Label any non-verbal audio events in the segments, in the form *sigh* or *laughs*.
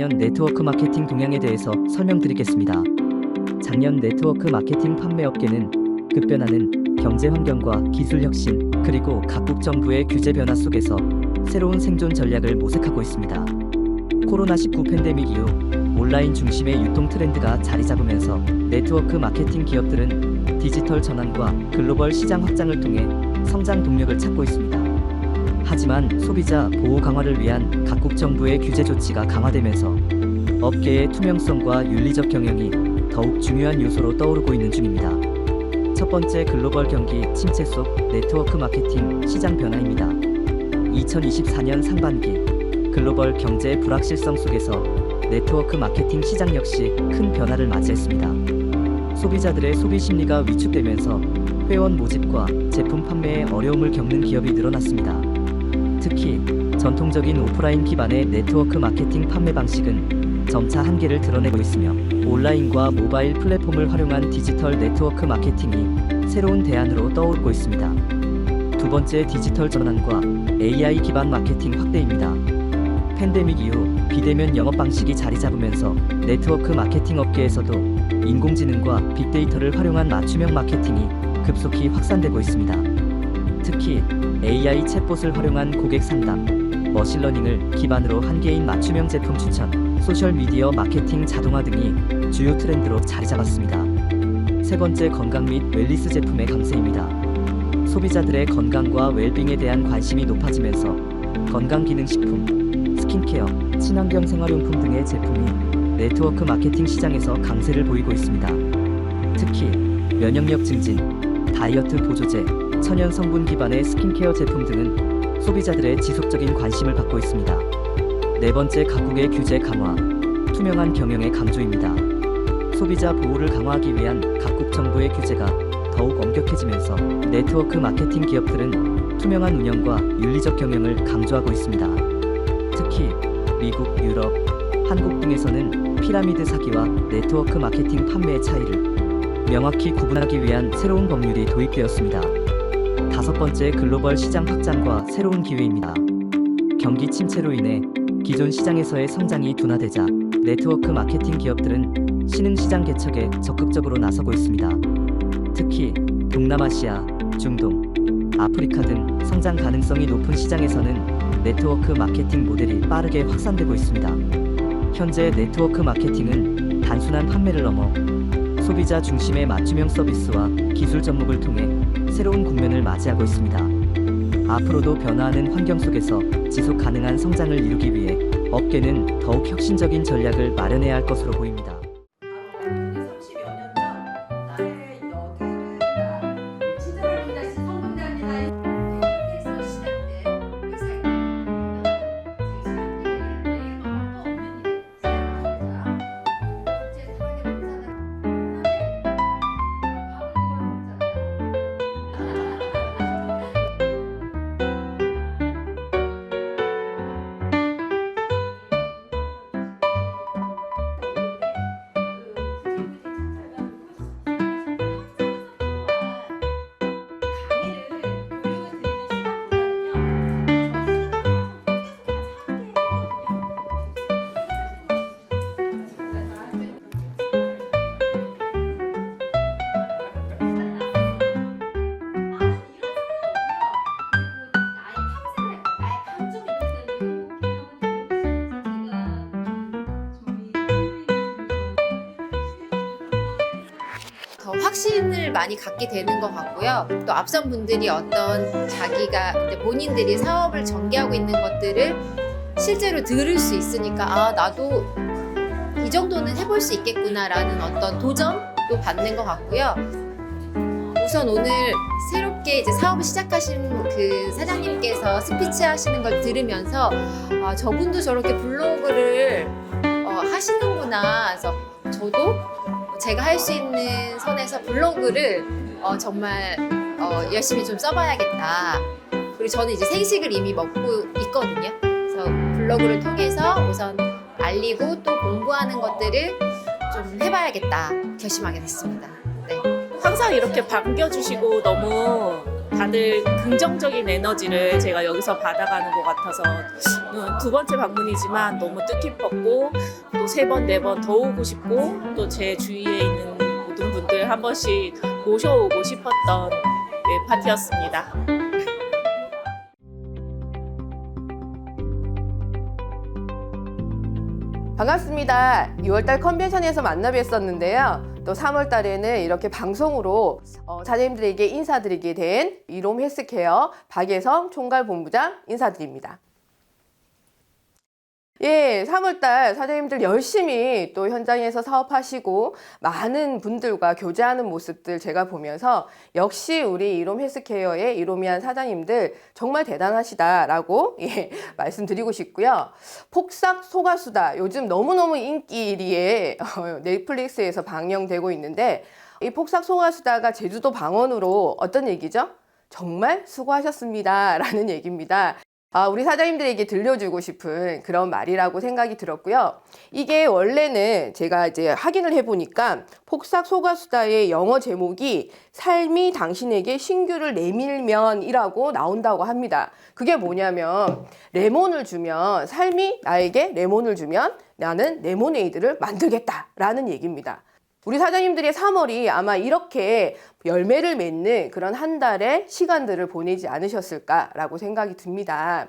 2024년 네트워크 마케팅 동향에 대해서 설명드리겠습니다. 작년 네트워크 마케팅 판매 업계는 급변하는 경제 환경과 기술 혁신 그리고 각국 정부의 규제 변화 속에서 새로운 생존 전략을 모색하고 있습니다. 코로나19 팬데믹 이후 온라인 중심의 유통 트렌드가 자리 잡으면서 네트워크 마케팅 기업들은 디지털 전환과 글로벌 시장 확장을 통해 성장 동력을 찾고 있습니다. 하지만 소비자 보호 강화를 위한 각국 정부의 규제 조치가 강화되면서 업계의 투명성과 윤리적 경영이 더욱 중요한 요소로 떠오르고 있는 중입니다. 첫 번째 글로벌 경기 침체 속 네트워크 마케팅 시장 변화입니다. 2024년 상반기 글로벌 경제 불확실성 속에서 네트워크 마케팅 시장 역시 큰 변화를 맞이했습니다. 소비자들의 소비 심리가 위축되면서 회원 모집과 제품 판매에 어려움을 겪는 기업이 늘어났습니다. 특히 전통적인 오프라인 기반의 네트워크 마케팅 판매 방식은 점차 한계를 드러내고 있으며 온라인과 모바일 플랫폼을 활용한 디지털 네트워크 마케팅이 새로운 대안으로 떠오르고 있습니다. 두 번째 디지털 전환과 AI 기반 마케팅 확대입니다. 팬데믹 이후 비대면 영업 방식이 자리 잡으면서 네트워크 마케팅 업계에서도 인공지능과 빅데이터를 활용한 맞춤형 마케팅이 급속히 확산되고 있습니다. 특히 AI 챗봇을 활용한 고객 상담, 머신러닝을 기반으로 한 개인 맞춤형 제품 추천, 소셜 미디어 마케팅 자동화 등이 주요 트렌드로 자리 잡았습니다. 세 번째 건강 및 웰리스 제품의 강세입니다. 소비자들의 건강과 웰빙에 대한 관심이 높아지면서 건강기능식품, 스킨케어, 친환경 생활용품 등의 제품이 네트워크 마케팅 시장에서 강세를 보이고 있습니다. 특히 면역력 증진, 다이어트 보조제, 천연 성분 기반의 스킨케어 제품 등은 소비자들의 지속적인 관심을 받고 있습니다. 네 번째 각국의 규제 강화, 투명한 경영의 강조입니다. 소비자 보호를 강화하기 위한 각국 정부의 규제가 더욱 엄격해지면서 네트워크 마케팅 기업들은 투명한 운영과 윤리적 경영을 강조하고 있습니다. 특히 미국, 유럽, 한국 등에서는 피라미드 사기와 네트워크 마케팅 판매의 차이를 명확히 구분하기 위한 새로운 법률이 도입되었습니다. 다섯 번째 글로벌 시장 확장과 새로운 기회입니다. 경기 침체로 인해 기존 시장에서의 성장이 둔화되자 네트워크 마케팅 기업들은 신흥 시장 개척에 적극적으로 나서고 있습니다. 특히 동남아시아, 중동, 아프리카 등 성장 가능성이 높은 시장에서는 네트워크 마케팅 모델이 빠르게 확산되고 있습니다. 현재 네트워크 마케팅은 단순한 판매를 넘어 소비자 중심의 맞춤형 서비스와 기술 접목을 통해 새로운 국면을 맞이하고 있습니다. 앞으로도 변화하는 환경 속에서 지속 가능한 성장을 이루기 위해 업계는 더욱 혁신적인 전략을 마련해야 할 것으로 보입니다. 확신을 많이 갖게 되는 것 같고요. 또 앞선 분들이 어떤 자기가 본인들이 사업을 전개하고 있는 것들을 실제로 들을 수 있으니까 아 나도 이 정도는 해볼 수 있겠구나라는 어떤 도전도 받는 것 같고요. 우선 오늘 새롭게 이제 사업을 시작하신 그 사장님께서 스피치 하시는 걸 들으면서 아, 저분도 저렇게 블로그를 어, 하시는구나. 그래서 저도 제가 할 수 있는 선에서 블로그를 어, 정말 어, 열심히 좀 써봐야겠다. 그리고 저는 이제 생식을 이미 먹고 있거든요. 그래서 블로그를 통해서 우선 알리고 또 공부하는 것들을 좀 해봐야겠다 결심하게 됐습니다. 네. 항상 이렇게 반겨주시고 너무 다들 긍정적인 에너지를 제가 여기서 받아가는 것 같아서 음, 두 번째 방문이지만 너무 뜻깊었고 또 세 번, 네 번 더 오고 싶고 또 제 주위에 있는 모든 분들 한 번씩 모셔오고 싶었던 네, 파티였습니다. 반갑습니다. 6월달 컨벤션에서 만나 뵀었는데요. 또 3월 달에는 이렇게 방송으로 어, 사장님들에게 인사드리게 된 이롬 헬스케어 박예성 총괄본부장 인사드립니다. 예, 3월달 사장님들 열심히 또 현장에서 사업하시고 많은 분들과 교제하는 모습들 제가 보면서 역시 우리 이롬 헬스케어의 이롬이한 사장님들 정말 대단하시다라고 예, *laughs* 말씀드리고 싶고요. 폭삭 소가수다 요즘 너무너무 인기리에 *laughs* 어, 넷플릭스에서 방영되고 있는데 이 폭삭 소가수다가 제주도 방언으로 어떤 얘기죠? 정말 수고하셨습니다 *laughs* 라는 얘기입니다. 아, 우리 사장님들에게 들려주고 싶은 그런 말이라고 생각이 들었고요. 이게 원래는 제가 이제 확인을 해보니까 폭삭 소가수다의 영어 제목이 삶이 당신에게 신규를 내밀면이라고 나온다고 합니다. 그게 뭐냐면 레몬을 주면 삶이 나에게 레몬을 주면 나는 레모네이드를 만들겠다라는 얘기입니다. 우리 사장님들의 3월이 아마 이렇게 열매를 맺는 그런 한 달의 시간들을 보내지 않으셨을까라고 생각이 듭니다.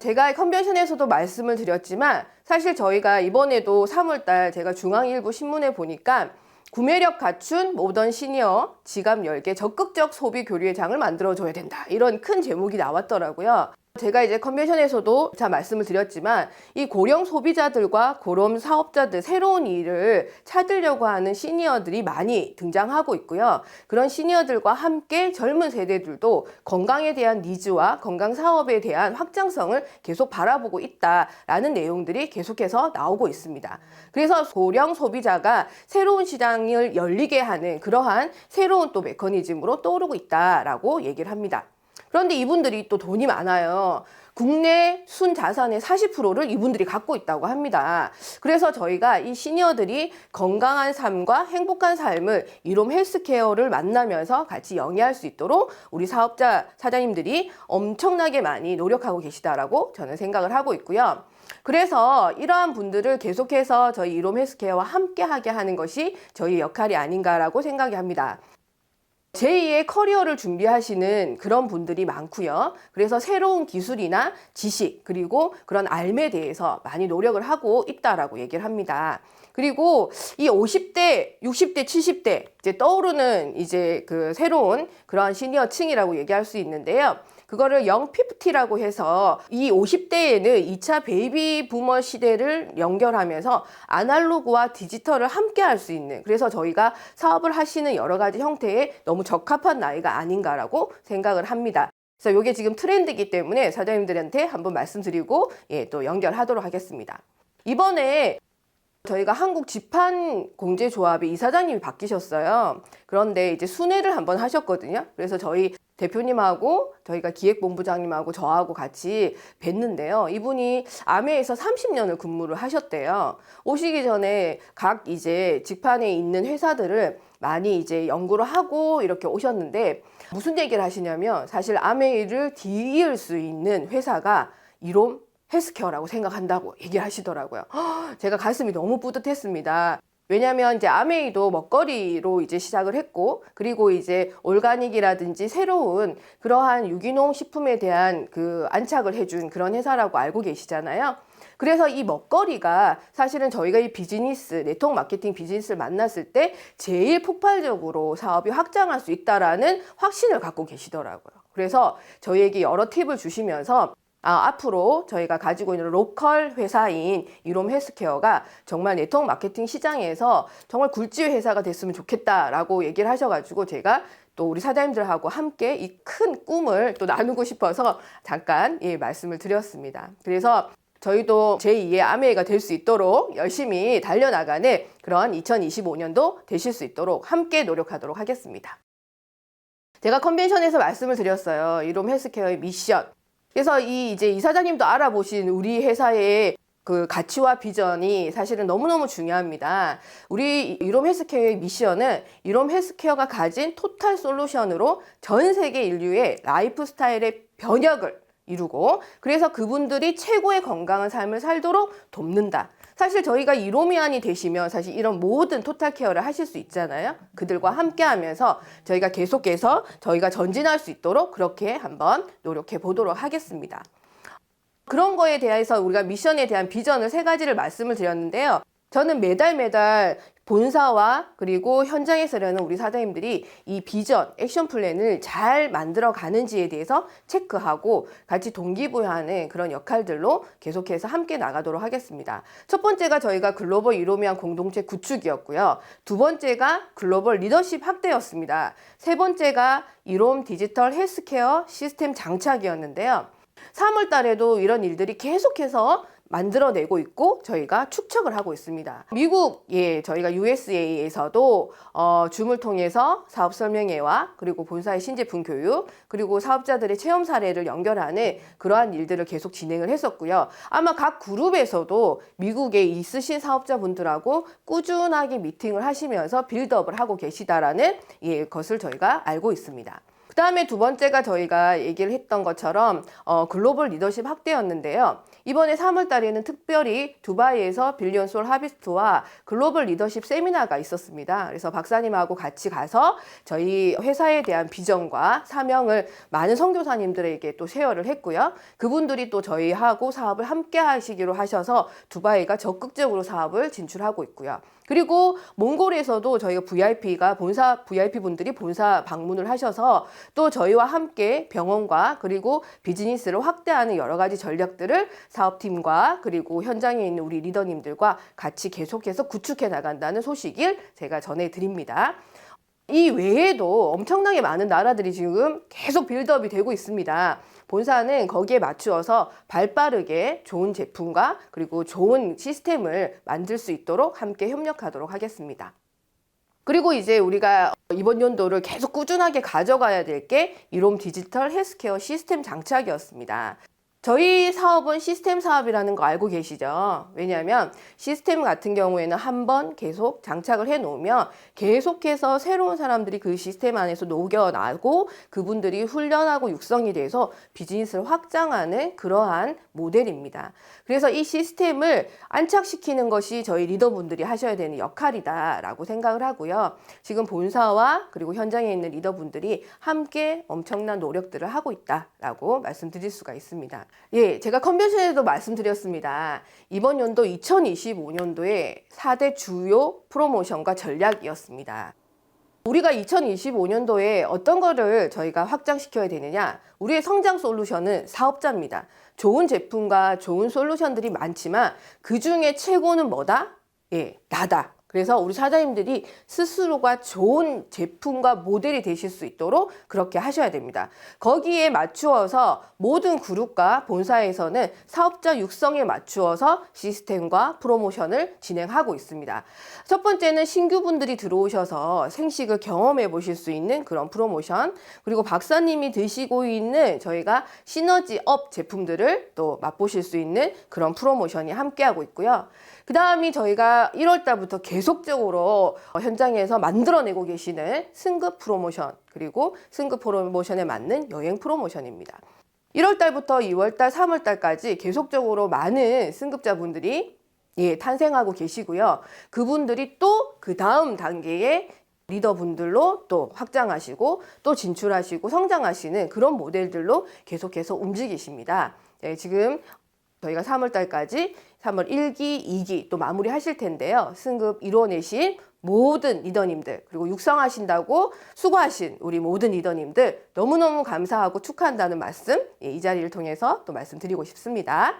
제가 컨벤션에서도 말씀을 드렸지만 사실 저희가 이번에도 3월달 제가 중앙일보 신문에 보니까 구매력 갖춘 모던 시니어 지갑 10개 적극적 소비 교류의 장을 만들어줘야 된다. 이런 큰 제목이 나왔더라고요. 제가 이제 컨벤션에서도 자 말씀을 드렸지만 이 고령 소비자들과 고령 사업자들 새로운 일을 찾으려고 하는 시니어들이 많이 등장하고 있고요. 그런 시니어들과 함께 젊은 세대들도 건강에 대한 니즈와 건강 사업에 대한 확장성을 계속 바라보고 있다라는 내용들이 계속해서 나오고 있습니다. 그래서 고령 소비자가 새로운 시장을 열리게 하는 그러한 새로운 또 메커니즘으로 떠오르고 있다라고 얘기를 합니다. 그런데 이분들이 또 돈이 많아요. 국내 순 자산의 40%를 이분들이 갖고 있다고 합니다. 그래서 저희가 이 시니어들이 건강한 삶과 행복한 삶을 이롬 헬스케어를 만나면서 같이 영위할 수 있도록 우리 사업자 사장님들이 엄청나게 많이 노력하고 계시다라고 저는 생각을 하고 있고요. 그래서 이러한 분들을 계속해서 저희 이롬 헬스케어와 함께 하게 하는 것이 저희 역할이 아닌가라고 생각이 합니다. 제2의 커리어를 준비하시는 그런 분들이 많고요. 그래서 새로운 기술이나 지식 그리고 그런 알에 대해서 많이 노력을 하고 있다라고 얘기를 합니다. 그리고 이 50대, 60대, 70대 이제 떠오르는 이제 그 새로운 그러한 시니어층이라고 얘기할 수 있는데요. 그거를 영피프티라고 해서 이 50대에는 2차 베이비 부머 시대를 연결하면서 아날로그와 디지털을 함께 할 수 있는 그래서 저희가 사업을 하시는 여러 가지 형태에 너무 적합한 나이가 아닌가라고 생각을 합니다. 그래서 이게 지금 트렌드이기 때문에 사장님들한테 한번 말씀드리고 예, 또 연결하도록 하겠습니다. 이번에 저희가 한국 지판 공제 조합의 이사장님이 바뀌셨어요. 그런데 이제 순회를 한번 하셨거든요. 그래서 저희 대표님하고 저희가 기획본부장님하고 저하고 같이 뵀는데요. 이분이 아메에서 30년을 근무를 하셨대요. 오시기 전에 각 이제 직판에 있는 회사들을 많이 이제 연구를 하고 이렇게 오셨는데 무슨 얘기를 하시냐면 사실 아메이를 뒤이을 수 있는 회사가 이롬 헬스케어라고 생각한다고 얘기를 하시더라고요. 허, *gasps* 제가 가슴이 너무 뿌듯했습니다. 왜냐하면 이제 아메이도 먹거리로 이제 시작을 했고 그리고 이제 올가닉이라든지 새로운 그러한 유기농 식품에 대한 그 안착을 해준 그런 회사라고 알고 계시잖아요. 그래서 이 먹거리가 사실은 저희가 이 비즈니스, 네트워크 마케팅 비즈니스를 만났을 때 제일 폭발적으로 사업이 확장할 수 있다라는 확신을 갖고 계시더라고요. 그래서 저희에게 여러 팁을 주시면서 아, 앞으로 저희가 가지고 있는 로컬 회사인 이롬 헬스케어가 정말 네트워크 마케팅 시장에서 정말 굴지 회사가 됐으면 좋겠다라고 얘기를 하셔가지고 제가 또 우리 사장님들하고 함께 이 큰 꿈을 또 나누고 싶어서 잠깐 예, 말씀을 드렸습니다. 그래서 저희도 제2의 아메이가 될 수 있도록 열심히 달려나가는 그런 2025년도 되실 수 있도록 함께 노력하도록 하겠습니다. 제가 컨벤션에서 말씀을 드렸어요. 이롬 헬스케어의 미션. 그래서 이 이제 이사장님도 알아보신 우리 회사의 그 가치와 비전이 사실은 너무너무 중요합니다. 우리 이롬 헬스케어의 미션은 이롬 헬스케어가 가진 토탈 솔루션으로 전 세계 인류의 라이프 스타일의 변혁을 이루고 그래서 그분들이 최고의 건강한 삶을 살도록 돕는다. 사실 저희가 이로미안이 되시면 사실 이런 모든 토탈 케어를 하실 수 있잖아요. 그들과 함께 하면서 저희가 계속해서 저희가 전진할 수 있도록 그렇게 한번 노력해 보도록 하겠습니다. 그런 거에 대해서 우리가 미션에 대한 비전을 세 가지를 말씀을 드렸는데요. 저는 매달 매달 본사와 그리고 현장에서 일하는 우리 사장님들이 이 비전, 액션 플랜을 잘 만들어 가는지에 대해서 체크하고 같이 동기부여하는 그런 역할들로 계속해서 함께 나가도록 하겠습니다. 첫 번째가 저희가 글로벌 이로미안 공동체 구축이었고요. 두 번째가 글로벌 리더십 확대였습니다. 세 번째가 이롬 디지털 헬스케어 시스템 장착이었는데요. 3월 달에도 이런 일들이 계속해서 만들어내고 있고 저희가 축척을 하고 있습니다. 미국 예 저희가 USA에서도 어, 줌을 통해서 사업 설명회와 그리고 본사의 신제품 교육 그리고 사업자들의 체험 사례를 연결하는 그러한 일들을 계속 진행을 했었고요. 아마 각 그룹에서도 미국에 있으신 사업자분들하고 꾸준하게 미팅을 하시면서 빌드업을 하고 계시다라는 예, 것을 저희가 알고 있습니다. 그 다음에 두 번째가 저희가 얘기를 했던 것처럼 어, 글로벌 리더십 확대였는데요. 이번에 3월 달에는 특별히 두바이에서 빌리언 솔 하비스트와 글로벌 리더십 세미나가 있었습니다. 그래서 박사님하고 같이 가서 저희 회사에 대한 비전과 사명을 많은 선교사님들에게 또 쉐어를 했고요. 그분들이 또 저희하고 사업을 함께 하시기로 하셔서 두바이가 적극적으로 사업을 진출하고 있고요. 그리고 몽골에서도 저희가 VIP가 본사 VIP 분들이 본사 방문을 하셔서 또 저희와 함께 병원과 그리고 비즈니스를 확대하는 여러 가지 전략들을 사업팀과 그리고 현장에 있는 우리 리더님들과 같이 계속해서 구축해 나간다는 소식을 제가 전해드립니다. 이 외에도 엄청나게 많은 나라들이 지금 계속 빌드업이 되고 있습니다. 본사는 거기에 맞추어서 발빠르게 좋은 제품과 그리고 좋은 시스템을 만들 수 있도록 함께 협력하도록 하겠습니다. 그리고 이제 우리가 이번 연도를 계속 꾸준하게 가져가야 될 게 이롬 디지털 헬스케어 시스템 장착이었습니다. 저희 사업은 시스템 사업이라는 거 알고 계시죠? 왜냐하면 시스템 같은 경우에는 한 번 계속 장착을 해 놓으면 계속해서 새로운 사람들이 그 시스템 안에서 녹여나고 그분들이 훈련하고 육성이 돼서 비즈니스를 확장하는 그러한 모델입니다. 그래서 이 시스템을 안착시키는 것이 저희 리더분들이 하셔야 되는 역할이다라고 생각을 하고요. 지금 본사와 그리고 현장에 있는 리더분들이 함께 엄청난 노력들을 하고 있다라고 말씀드릴 수가 있습니다. 예, 제가 컨벤션에도 말씀드렸습니다. 이번 연도 2025년도에 4대 주요 프로모션과 전략이었습니다. 우리가 2025년도에 어떤 거를 저희가 확장시켜야 되느냐? 우리의 성장 솔루션은 사업자입니다. 좋은 제품과 좋은 솔루션들이 많지만 그 중에 최고는 뭐다? 예, 나다. 그래서 우리 사장님들이 스스로가 좋은 제품과 모델이 되실 수 있도록 그렇게 하셔야 됩니다. 거기에 맞추어서 모든 그룹과 본사에서는 사업자 육성에 맞추어서 시스템과 프로모션을 진행하고 있습니다. 첫 번째는 신규분들이 들어오셔서 생식을 경험해 보실 수 있는 그런 프로모션, 그리고 박사님이 드시고 있는 저희가 시너지 업 제품들을 또 맛보실 수 있는 그런 프로모션이 함께하고 있고요. 그 다음이 저희가 1월 달부터 계속적으로 현장에서 만들어내고 계시는 승급 프로모션, 그리고 승급 프로모션에 맞는 여행 프로모션입니다. 1월 달부터 2월 달, 3월 달까지 계속적으로 많은 승급자분들이 예, 탄생하고 계시고요. 그분들이 또 그 다음 단계에 리더분들로 또 확장하시고 또 진출하시고 성장하시는 그런 모델들로 계속해서 움직이십니다. 네, 지금 저희가 3월 달까지 3월 1기, 2기 또 마무리 하실 텐데요. 승급 이뤄내신 모든 리더님들 그리고 육성하신다고 수고하신 우리 모든 리더님들 너무너무 감사하고 축하한다는 말씀 예, 이 자리를 통해서 또 말씀드리고 싶습니다.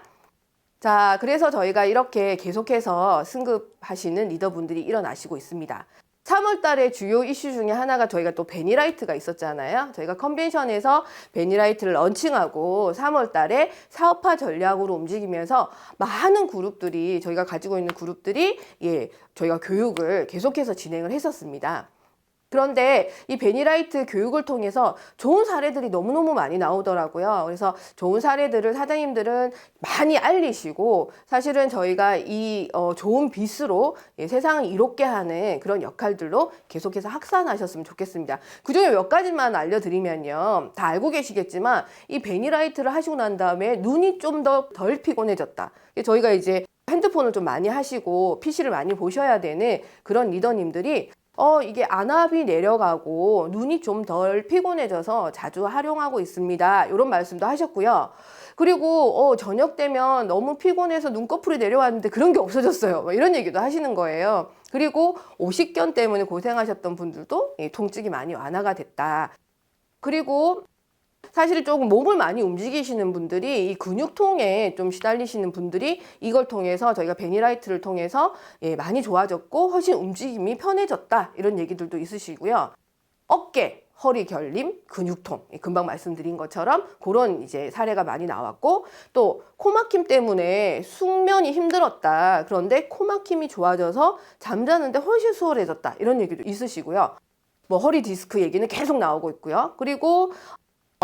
자, 그래서 저희가 이렇게 계속해서 승급하시는 리더분들이 일어나시고 있습니다. 3월 달에 주요 이슈 중에 하나가 저희가 또 베니라이트가 있었잖아요. 저희가 컨벤션에서 베니라이트를 런칭하고 3월 달에 사업화 전략으로 움직이면서 많은 그룹들이 저희가 가지고 있는 그룹들이 예, 저희가 교육을 계속해서 진행을 했었습니다. 그런데 이 베니라이트 교육을 통해서 좋은 사례들이 너무너무 많이 나오더라고요. 그래서 좋은 사례들을 사장님들은 많이 알리시고 사실은 저희가 이 어, 좋은 빛으로 예, 세상을 이롭게 하는 그런 역할들로 계속해서 확산하셨으면 좋겠습니다. 그 중에 몇 가지만 알려드리면요. 다 알고 계시겠지만 이 베니라이트를 하시고 난 다음에 눈이 좀 더 덜 피곤해졌다. 저희가 이제 핸드폰을 좀 많이 하시고 PC를 많이 보셔야 되는 그런 리더님들이 어, 이게 안압이 내려가고 눈이 좀 덜 피곤해져서 자주 활용하고 있습니다. 이런 말씀도 하셨고요. 그리고 어, 저녁 되면 너무 피곤해서 눈꺼풀이 내려왔는데 그런 게 없어졌어요. 뭐 이런 얘기도 하시는 거예요. 그리고 오십견 때문에 고생하셨던 분들도 이 통증이 많이 완화가 됐다. 그리고 사실 조금 몸을 많이 움직이시는 분들이 이 근육통에 좀 시달리시는 분들이 이걸 통해서 저희가 베니라이트를 통해서 예, 많이 좋아졌고 훨씬 움직임이 편해졌다 이런 얘기들도 있으시고요. 어깨, 허리 결림, 근육통 예, 금방 말씀드린 것처럼 그런 이제 사례가 많이 나왔고 또 코막힘 때문에 숙면이 힘들었다. 그런데 코막힘이 좋아져서 잠자는데 훨씬 수월해졌다 이런 얘기도 있으시고요. 뭐 허리 디스크 얘기는 계속 나오고 있고요. 그리고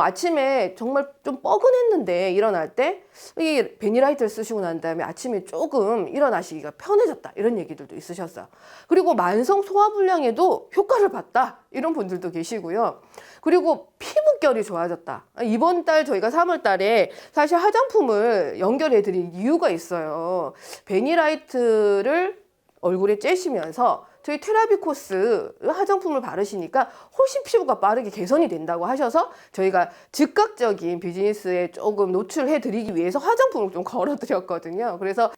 아침에 정말 좀 뻐근했는데 일어날 때 이 베니라이트를 쓰시고 난 다음에 아침에 조금 일어나시기가 편해졌다 이런 얘기들도 있으셨어요. 그리고 만성 소화불량에도 효과를 봤다 이런 분들도 계시고요. 그리고 피부결이 좋아졌다. 이번 달 저희가 3월 달에 사실 화장품을 연결해 드린 이유가 있어요. 베니라이트를 얼굴에 쬐시면서 저희 테라비코스 화장품을 바르시니까 훨씬 피부가 빠르게 개선이 된다고 하셔서 저희가 즉각적인 비즈니스에 조금 노출해 드리기 위해서 화장품을 좀 걸어 드렸거든요. 그래서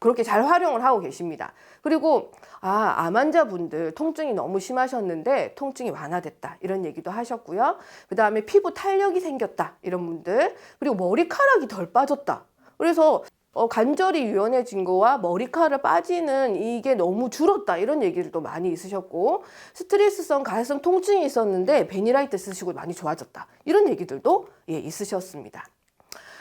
그렇게 잘 활용을 하고 계십니다. 그리고 아, 암 환자분들 통증이 너무 심하셨는데 통증이 완화됐다. 이런 얘기도 하셨고요. 그다음에 피부 탄력이 생겼다. 이런 분들. 그리고 머리카락이 덜 빠졌다. 그래서 어, 관절이 유연해진 거와 머리카락 빠지는 이게 너무 줄었다 이런 얘기를 또 많이 있으셨고 스트레스성 가슴 통증이 있었는데 베니라이트 쓰시고 많이 좋아졌다 이런 얘기들도 예, 있으셨습니다.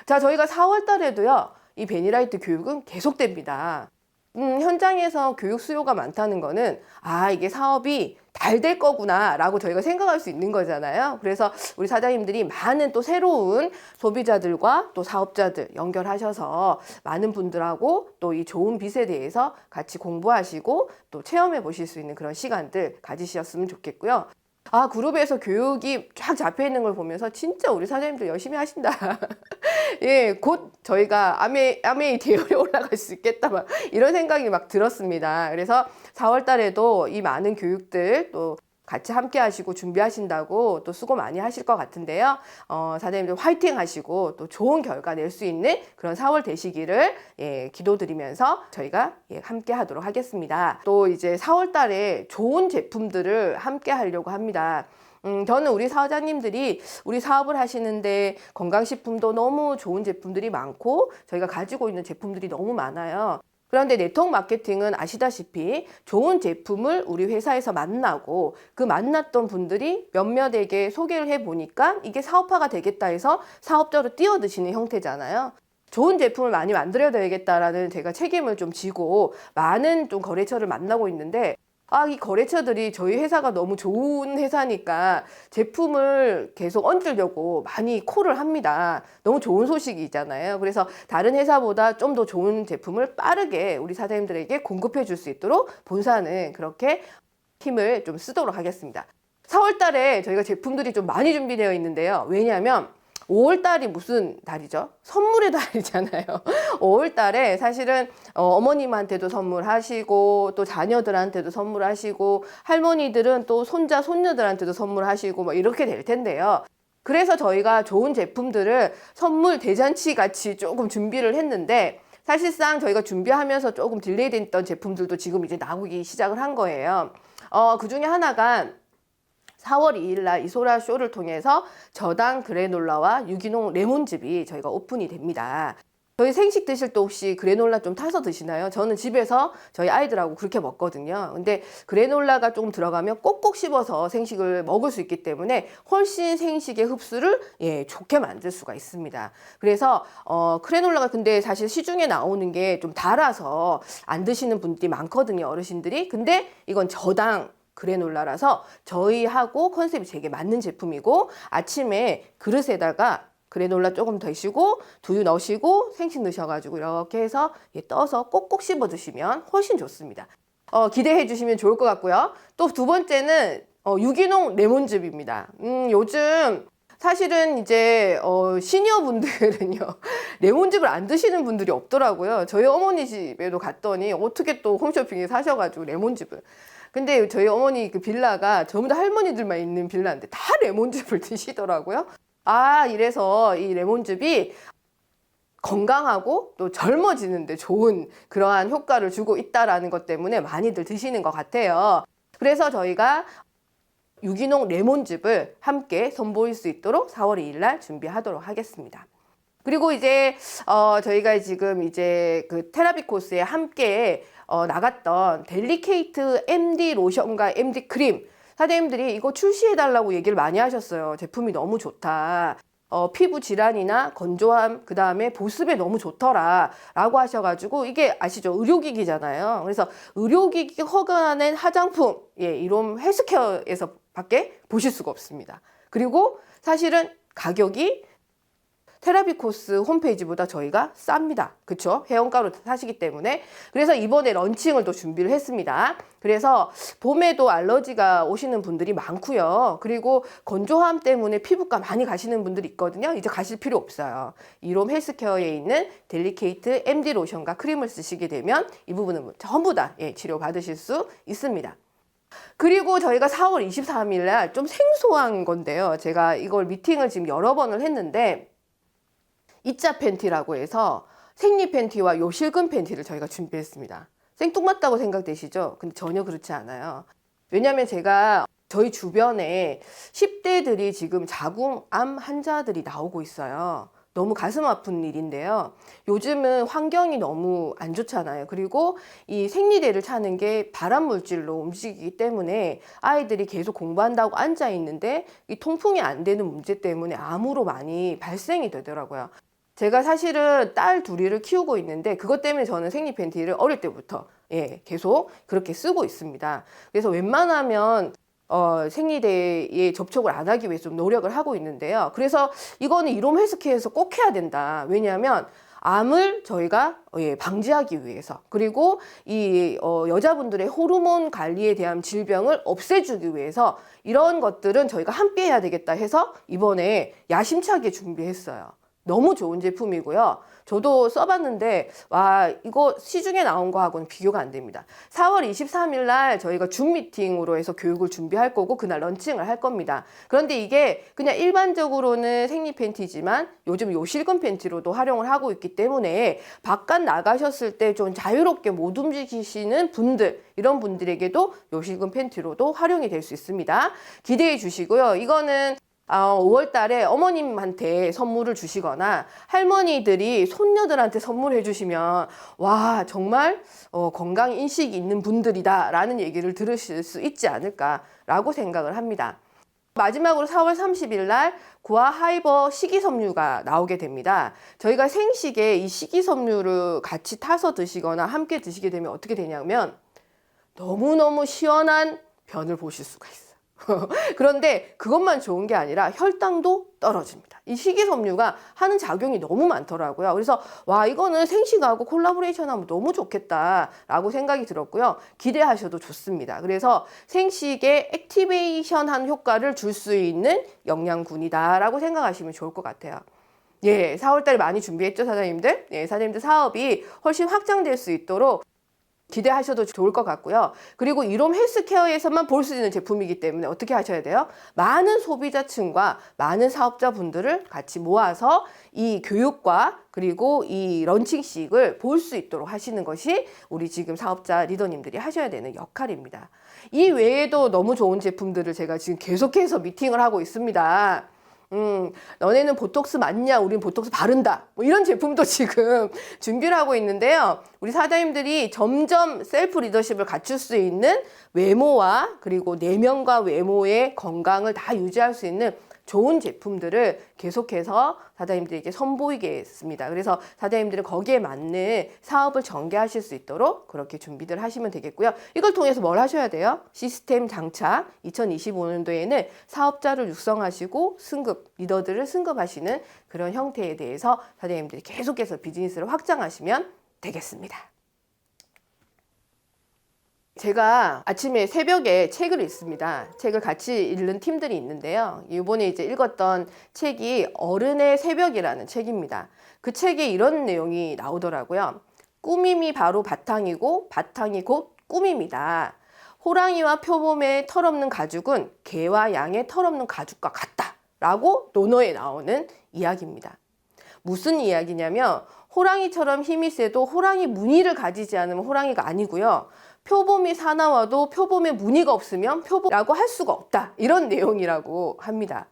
자 저희가 4월 달에도요 이 베니라이트 교육은 계속됩니다. 음, 현장에서 교육 수요가 많다는 거는 아 이게 사업이 잘 될 거구나라고 저희가 생각할 수 있는 거잖아요. 그래서 우리 사장님들이 많은 또 새로운 소비자들과 또 사업자들 연결하셔서 많은 분들하고 또 이 좋은 빛에 대해서 같이 공부하시고 또 체험해 보실 수 있는 그런 시간들 가지셨으면 좋겠고요. 아, 그룹에서 교육이 쫙 잡혀 있는 걸 보면서 진짜 우리 사장님들 열심히 하신다. *laughs* 예, 곧 저희가 아메, 아메이 대열에 *laughs* 올라갈 수 있겠다. 막 이런 생각이 막 들었습니다. 그래서 4월 달에도 이 많은 교육들 또 같이 함께 하시고 준비하신다고 또 수고 많이 하실 것 같은데요. 어, 사장님들 화이팅 하시고 또 좋은 결과 낼 수 있는 그런 4월 되시기를 예, 기도드리면서 저희가 예, 함께 하도록 하겠습니다. 또 이제 4월 달에 좋은 제품들을 함께 하려고 합니다. 음, 저는 우리 사장님들이 우리 사업을 하시는데 건강식품도 너무 좋은 제품들이 많고 저희가 가지고 있는 제품들이 너무 많아요. 그런데 네트워크 마케팅은 아시다시피 좋은 제품을 우리 회사에서 만나고 그 만났던 분들이 몇몇에게 소개를 해 보니까 이게 사업화가 되겠다 해서 사업자로 뛰어드시는 형태잖아요. 좋은 제품을 많이 만들어야 되겠다라는 제가 책임을 좀 지고 많은 좀 거래처를 만나고 있는데 아, 이 거래처들이 저희 회사가 너무 좋은 회사니까 제품을 계속 얹으려고 많이 콜을 합니다. 너무 좋은 소식이잖아요. 그래서 다른 회사보다 좀 더 좋은 제품을 빠르게 우리 사장님들에게 공급해 줄 수 있도록 본사는 그렇게 힘을 좀 쓰도록 하겠습니다. 4월 달에 저희가 제품들이 좀 많이 준비되어 있는데요. 왜냐하면 5월 달이 무슨 달이죠? 선물의 달이잖아요. *laughs* 5월 달에 사실은 어, 머님한테도 선물하시고 또 자녀들한테도 선물하시고 할머니들은 또 손자 손녀들한테도 선물하시고 뭐 이렇게 될 텐데요. 그래서 저희가 좋은 제품들을 선물 대잔치 같이 조금 준비를 했는데 사실상 저희가 준비하면서 조금 딜레이 됐던 제품들도 지금 이제 나오기 시작을 한 거예요. 어, 그 중에 하나가 4월 2일 날 이소라 쇼를 통해서 저당 그래놀라와 유기농 레몬즙이 저희가 오픈이 됩니다. 저희 생식 드실 때 혹시 그래놀라 좀 타서 드시나요? 저는 집에서 저희 아이들하고 그렇게 먹거든요. 근데 그래놀라가 조금 들어가면 꼭꼭 씹어서 생식을 먹을 수 있기 때문에 훨씬 생식의 흡수를 예, 좋게 만들 수가 있습니다. 그래서 어, 그래놀라가 근데 사실 시중에 나오는 게 좀 달아서 안 드시는 분들이 많거든요. 어르신들이. 근데 이건 저당 그래놀라라서 저희하고 컨셉이 되게 맞는 제품이고 아침에 그릇에다가 그래놀라 조금 드시고 두유 넣으시고 생식 넣으셔가지고 이렇게 해서 예, 떠서 꼭꼭 씹어 드시면 훨씬 좋습니다. 어, 기대해 주시면 좋을 것 같고요. 또 두 번째는 어, 유기농 레몬즙입니다. 음, 요즘 사실은 이제 어, 시니어 분들은요 *laughs* 레몬즙을 안 드시는 분들이 없더라고요. 저희 어머니 집에도 갔더니 어떻게 또 홈쇼핑에 사셔가지고 레몬즙을. 근데 저희 어머니 그 빌라가 전부 다 할머니들만 있는 빌라인데 다 레몬즙을 *laughs* 드시더라고요. 아 이래서 이 레몬즙이 건강하고 또 젊어지는데 좋은 그러한 효과를 주고 있다라는 것 때문에 많이들 드시는 것 같아요. 그래서 저희가 유기농 레몬즙을 함께 선보일 수 있도록 4월 2일 날 준비하도록 하겠습니다. 그리고 이제 어 저희가 지금 이제 그 테라피 코스에 함께 어 나갔던 델리케이트 MD 로션과 MD 크림 사장님들이 이거 출시해 달라고 얘기를 많이 하셨어요. 제품이 너무 좋다. 어, 피부 질환이나 건조함, 그 다음에 보습에 너무 좋더라. 라고 하셔가지고, 이게 아시죠? 의료기기잖아요. 그래서 의료기기 허가낸 화장품, 예, 이런 헬스케어에서 밖에 보실 수가 없습니다. 그리고 사실은 가격이 테라피 코스 홈페이지보다 저희가 쌉니다. 그쵸? 회원가로 사시기 때문에. 그래서 이번에 런칭을 또 준비를 했습니다. 그래서 봄에도 알러지가 오시는 분들이 많고요. 그리고 건조함 때문에 피부과 많이 가시는 분들이 있거든요. 이제 가실 필요 없어요. 이롬 헬스케어에 있는 델리케이트 MD 로션과 크림을 쓰시게 되면 이 부분은 전부 다 예, 치료 받으실 수 있습니다. 그리고 저희가 4월 23일 날 좀 생소한 건데요. 제가 이걸 미팅을 지금 여러 번을 했는데 이자 팬티라고 해서 생리 팬티와 요실금 팬티를 저희가 준비했습니다. 생뚱맞다고 생각되시죠? 근데 전혀 그렇지 않아요. 왜냐하면 제가 저희 주변에 10대들이 지금 자궁암 환자들이 나오고 있어요. 너무 가슴 아픈 일인데요. 요즘은 환경이 너무 안 좋잖아요. 그리고 이 생리대를 차는 게 발암 물질로 움직이기 때문에 아이들이 계속 공부한다고 앉아 있는데 이 통풍이 안 되는 문제 때문에 암으로 많이 발생이 되더라고요. 제가 사실은 딸 둘이를 키우고 있는데 그것 때문에 저는 생리 팬티를 어릴 때부터 예, 계속 그렇게 쓰고 있습니다. 그래서 웬만하면 어, 생리대에 접촉을 안 하기 위해서 좀 노력을 하고 있는데요. 그래서 이거는 이롬 헬스케어에서 꼭 해야 된다. 왜냐하면 암을 저희가 어, 예, 방지하기 위해서 그리고 이 어, 여자분들의 호르몬 관리에 대한 질병을 없애주기 위해서 이런 것들은 저희가 함께 해야 되겠다 해서 이번에 야심차게 준비했어요. 너무 좋은 제품이고요. 저도 써봤는데 와 이거 시중에 나온 거하고는 비교가 안 됩니다. 4월 23일 날 저희가 줌 미팅으로 해서 교육을 준비할 거고 그날 런칭을 할 겁니다. 그런데 이게 그냥 일반적으로는 생리 팬티지만 요즘 요 실금 팬티로도 활용을 하고 있기 때문에 바깥 나가셨을 때 좀 자유롭게 못 움직이시는 분들 이런 분들에게도 요 실금 팬티로도 활용이 될 수 있습니다. 기대해 주시고요. 이거는 어, 5월 달에 어머님한테 선물을 주시거나 할머니들이 손녀들한테 선물해 주시면 와 정말 어, 건강 인식이 있는 분들이다라는 얘기를 들으실 수 있지 않을까라고 생각을 합니다. 마지막으로 4월 30일 날 구아 하이버 식이섬유가 나오게 됩니다. 저희가 생식에 이 식이섬유를 같이 타서 드시거나 함께 드시게 되면 어떻게 되냐면 너무너무 시원한 변을 보실 수가 있어요. *laughs* 그런데 그것만 좋은 게 아니라 혈당도 떨어집니다. 이 식이섬유가 하는 작용이 너무 많더라고요. 그래서 와 이거는 생식하고 콜라보레이션하면 너무 좋겠다라고 생각이 들었고요. 기대하셔도 좋습니다. 그래서 생식에 액티베이션한 효과를 줄 수 있는 영양군이다라고 생각하시면 좋을 것 같아요. 예, 4월달에 많이 준비했죠, 사장님들? 예, 사장님들 사업이 훨씬 확장될 수 있도록 기대하셔도 좋을 것 같고요. 그리고 이롬 헬스케어에서만 볼 수 있는 제품이기 때문에 어떻게 하셔야 돼요? 많은 소비자층과 많은 사업자분들을 같이 모아서 이 교육과 그리고 이 런칭식을 볼 수 있도록 하시는 것이 우리 지금 사업자 리더님들이 하셔야 되는 역할입니다. 이 외에도 너무 좋은 제품들을 제가 지금 계속해서 미팅을 하고 있습니다. 음, 너네는 보톡스 맞냐? 우린 보톡스 바른다. 뭐 이런 제품도 *laughs* 지금 준비를 하고 있는데요. 우리 사장님들이 점점 셀프 리더십을 갖출 수 있는 외모와 그리고 내면과 외모의 건강을 다 유지할 수 있는 좋은 제품들을 계속해서 사장님들에게 선보이겠습니다. 그래서 사장님들은 거기에 맞는 사업을 전개하실 수 있도록 그렇게 준비들 하시면 되겠고요. 이걸 통해서 뭘 하셔야 돼요? 시스템 장착 2025년도에는 사업자를 육성하시고 승급, 리더들을 승급하시는 그런 형태에 대해서 사장님들이 계속해서 비즈니스를 확장하시면 되겠습니다. 제가 아침에 새벽에 책을 읽습니다. 책을 같이 읽는 팀들이 있는데요. 이번에 이제 읽었던 책이 어른의 새벽이라는 책입니다. 그 책에 이런 내용이 나오더라고요. 꾸밈이 바로 바탕이고 바탕이 곧 꾸밈이다. 호랑이와 표범의 털없는 가죽은 개와 양의 털없는 가죽과 같다. 라고 논어에 나오는 이야기입니다. 무슨 이야기냐면 호랑이처럼 힘이 세도 호랑이 무늬를 가지지 않으면 호랑이가 아니고요. 표범이 사나워도 표범의 무늬가 없으면 표범이라고 할 수가 없다. 이런 내용이라고 합니다.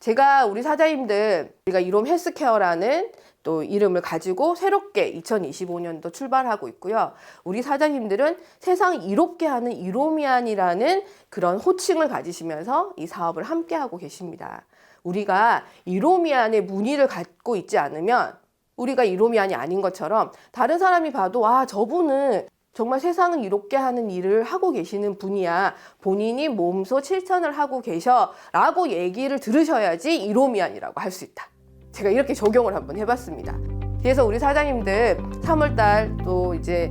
제가 우리 사장님들 우리가 이롬 헬스케어라는 또 이름을 가지고 새롭게 2025년도 출발하고 있고요. 우리 사장님들은 세상 이롭게 하는 이로미안이라는 그런 호칭을 가지시면서 이 사업을 함께 하고 계십니다. 우리가 이로미안의 무늬를 갖고 있지 않으면 우리가 이로미안이 아닌 것처럼 다른 사람이 봐도 아 저분은 정말 세상을 이롭게 하는 일을 하고 계시는 분이야. 본인이 몸소 실천을 하고 계셔. 라고 얘기를 들으셔야지 이로미안이라고 할 수 있다. 제가 이렇게 적용을 한번 해봤습니다. 그래서 우리 사장님들 3월달 또 이제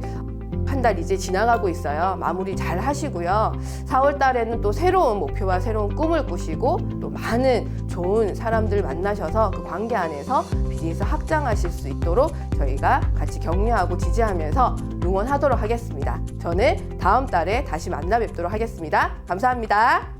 한 달 이제 지나가고 있어요. 마무리 잘 하시고요. 4월 달에는 또 새로운 목표와 새로운 꿈을 꾸시고 또 많은 좋은 사람들 만나셔서 그 관계 안에서 비즈니스 확장하실 수 있도록 저희가 같이 격려하고 지지하면서 응원하도록 하겠습니다. 저는 다음 달에 다시 만나 뵙도록 하겠습니다. 감사합니다.